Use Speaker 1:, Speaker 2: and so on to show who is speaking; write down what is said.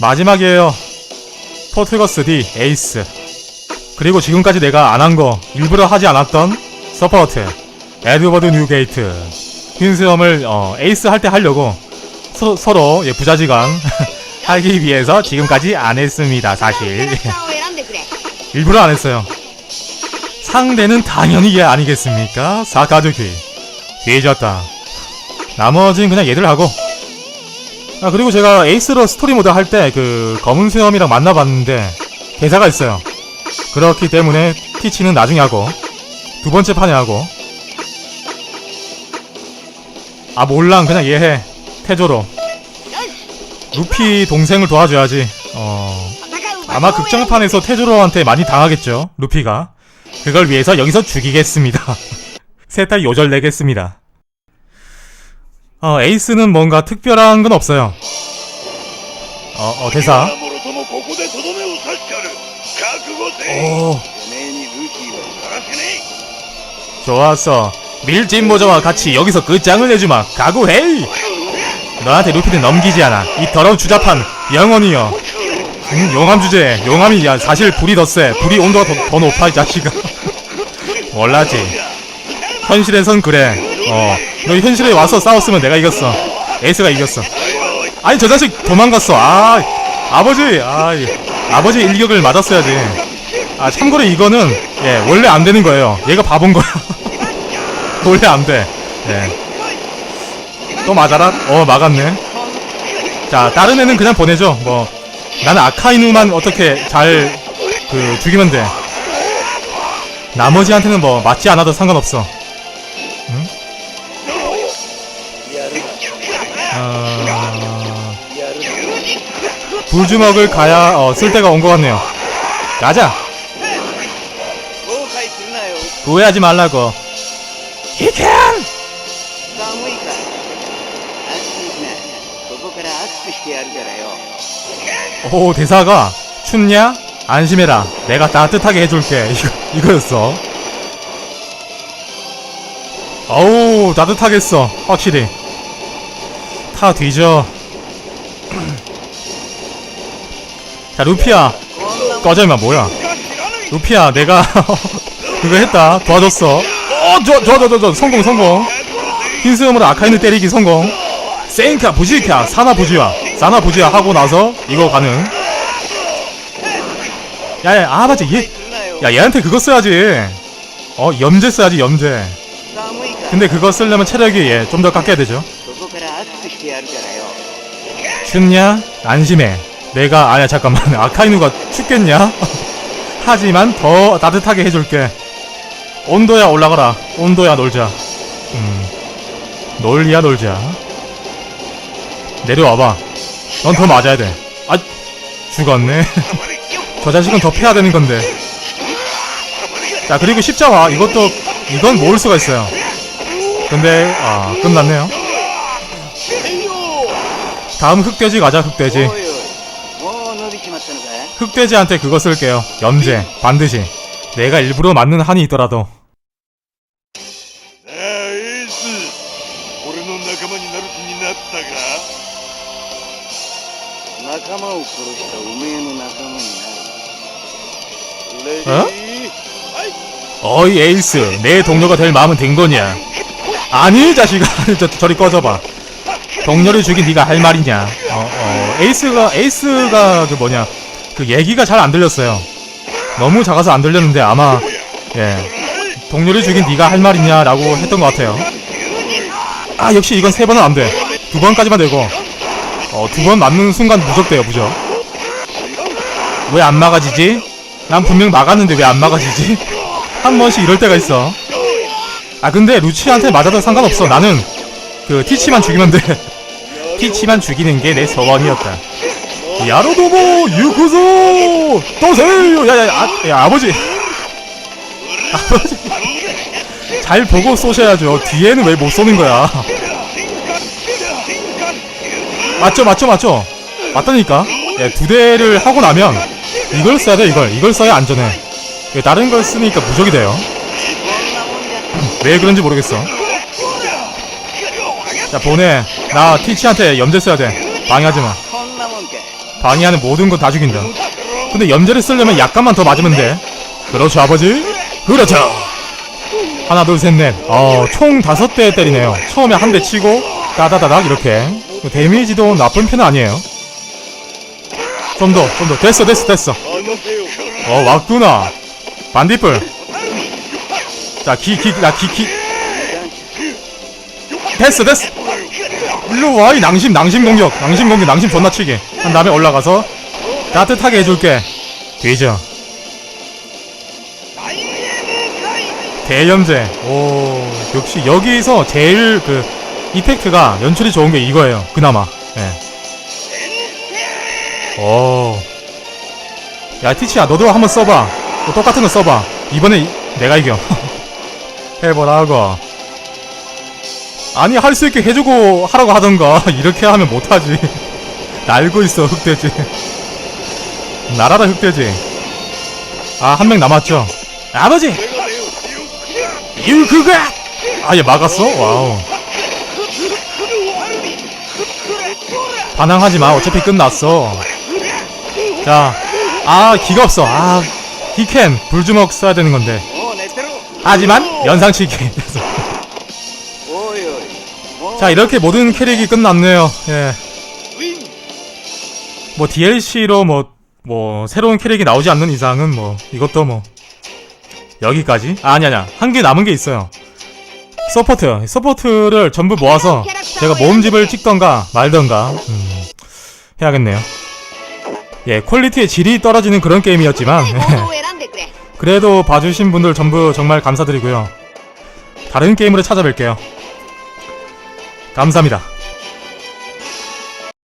Speaker 1: 마지막이에요. 포트거스 D 에이스. 그리고 지금까지 내가 안 한 거, 일부러 하지 않았던 서포트, 에드워드 뉴게이트, 퀸스엄을 어, 에이스 할 때 하려고 서, 로 예, 부자지간 하기 위해서 지금까지 안 했습니다, 사실. 일부러 안 했어요. 상대는 당연히 얘 아니겠습니까? 사카드키. 뒤졌다. 나머진 그냥 얘들 하고 아 그리고 제가 에이스로 스토리 모드 할 때 그 검은 수염이랑 만나봤는데 대사가 있어요. 그렇기 때문에 티치는 나중에 하고 두 번째 판에 하고. 아 몰랑. 그냥 얘해. 태조로. 루피 동생을 도와줘야지. 어 아마 극장판에서 태조로한테 많이 당하겠죠 루피가. 그걸 위해서 여기서 죽이겠습니다. 셋다 요절 내겠습니다 어 에이스는 뭔가 특별한 건 없어요 어, 어 대사
Speaker 2: もろともここでとどめを刺してやる覚悟せ
Speaker 1: 오
Speaker 2: てめえにルフィはさらせね
Speaker 1: 좋았어 밀진 모자와 같이 여기서 끝장을 내주마 각오해 너한테 루피는 넘기지 않아 이 더러운 주자판 영원히요 응, 용암 주제 용암이 야 사실 불이 더세 불이 온도가 더, 더 높아 이 자식아 몰라지 현실에선 그래 어 너 현실에 와서 싸웠으면 내가 이겼어. 에이스가 이겼어. 아니 저 자식 도망갔어. 아 아버지 아 아버지 일격을 맞았어야지. 아 참고로 이거는 예 원래 안 되는 거예요. 얘가 바본 거야. 원래 안 돼. 예 또 맞아라? 어 막았네. 자 다른 애는 그냥 보내줘. 뭐 나는 아카이누만 어떻게 잘 그 죽이면 돼. 나머지한테는 뭐 맞지 않아도 상관없어. 응? 불주먹을 가야 어, 쓸 때가 온 것 같네요. 가자. 오해하지 말라고. 히켄! 오 대사가 춥냐? 안심해라. 내가 따뜻하게 해줄게. 이거 이거였어. 어우 따뜻하겠어. 확실히. 타 뒤져. 자 루피야 꺼져 임마 뭐야? 루피야 내가 그거 했다. 도와줬어. 어 좋아 좋아 좋아 좋아 성공 성공. 흰수염으로 아카인을 때리기 성공. 세인카 부지카 사나 부지야 사나 부지야 하고 나서 이거 가능. 야야 아 맞지. 얘야 얘한테 그거 써야지. 어 염제 써야지 염제. 근데 그거 쓰려면 체력이 예, 좀 더 깎여야 되죠. 춥냐? 안심해. 내가 아니야 잠깐만. 아카이누가 춥겠냐? 하지만 더 따뜻하게 해줄게. 온도야 올라가라. 온도야 놀자. 음 놀리야 놀자. 내려와봐. 넌 더 맞아야 돼아 죽었네. 저 자식은 더 패야 되는 건데. 자 그리고 십자와 이것도 이건 모을 수가 있어요. 근데 아 끝났네요. 다음 흑돼지 가자 흑돼지 흑돼지한테 그거 쓸게요. 염제 반드시. 내가 일부러 맞는 한이 있더라도. 어? 어이 에이스. 내 동료가 될 마음은 된 거냐? 아니 자식아. 저, 저리 꺼져봐. 동료를 죽인 네가 할 말이냐? 어, 어 에이스가 에이스가 그 뭐냐 그 얘기가 잘 안 들렸어요 너무 작아서 안 들렸는데 아마 예 동료를 죽인 네가 할 말이냐라고 했던 것 같아요 아 역시 이건 세 번은 안 돼 두 번까지만 되고 어 두 번 맞는 순간 무적돼요 무적 왜 안 막아지지 난 분명 막았는데 왜 안 막아지지 한 번씩 이럴 때가 있어. 아 근데 루치한테 맞아도 상관없어. 나는 그 티치만 죽이면 돼. 티치만 죽이는 게 내 소원이었다. 야로도모 유쿠소 도세요. 야야 아, 야 아버지. 아버지. 잘 보고 쏘셔야죠. 뒤에는 왜 못 쏘는 거야? 맞죠 맞죠 맞죠. 맞다니까. 예, 두 대를 하고 나면 이걸 써야 돼 이걸 이걸 써야 안전해. 예, 다른 걸 쓰니까 무적이 돼요. 왜 그런지 모르겠어. 자 보내. 나 티치한테 염제 써야 돼. 방해하지마. 방해하는 모든 건 다 죽인다. 근데 염제를 쓰려면 약간만 더 맞으면 돼. 그렇죠 아버지? 그렇죠. 하나 둘 셋 넷 어 총 다섯 대 때리네요. 처음에 한 대 치고 따다다닥 이렇게. 데미지도 나쁜 편은 아니에요. 좀 더 좀 더. 됐어 됐어 됐어. 어 왔구나. 반딧불. 자기기나기기 됐어, 됐어. 일로 와, 이 낭심, 낭심 공격. 낭심 공격, 낭심 존나 치게. 한 다음에 올라가서 따뜻하게 해줄게. 되죠. 대염제. 오, 역시 여기서 제일 그 이펙트가 연출이 좋은 게 이거예요. 그나마. 예. 오. 야, 티치야, 너도 한번 써봐. 또 똑같은 거 써봐. 이번에 이- 내가 이겨. 해보라고. 아니, 할 수 있게 해주고 하라고 하던가. 이렇게 하면 못하지. 날고 있어, 흑돼지. 날아라, 흑돼지. 아, 한 명 남았죠. 아버지! 그거! 아얘 막았어? 와우 반항하지 마 어차피 끝났어 자아 기가 없어 아 히켄 불주먹 써야 되는 건데 하지만 연상치기 자 이렇게 모든 캐릭이 끝났네요. 예. 뭐 DLC로 뭐, 뭐 새로운 캐릭이 나오지 않는 이상은 뭐 이것도 뭐 여기까지? 아, 아니 아니야. 한 개 남은 게 있어요. 서포트. 서포트를 전부 모아서 제가 모음집을 찍던가 말던가 음, 해야겠네요. 예 퀄리티의 질이 떨어지는 그런 게임이었지만
Speaker 3: 예.
Speaker 1: 그래도 봐주신 분들 전부 정말 감사드리고요. 다른 게임으로 찾아뵐게요. 감사합니다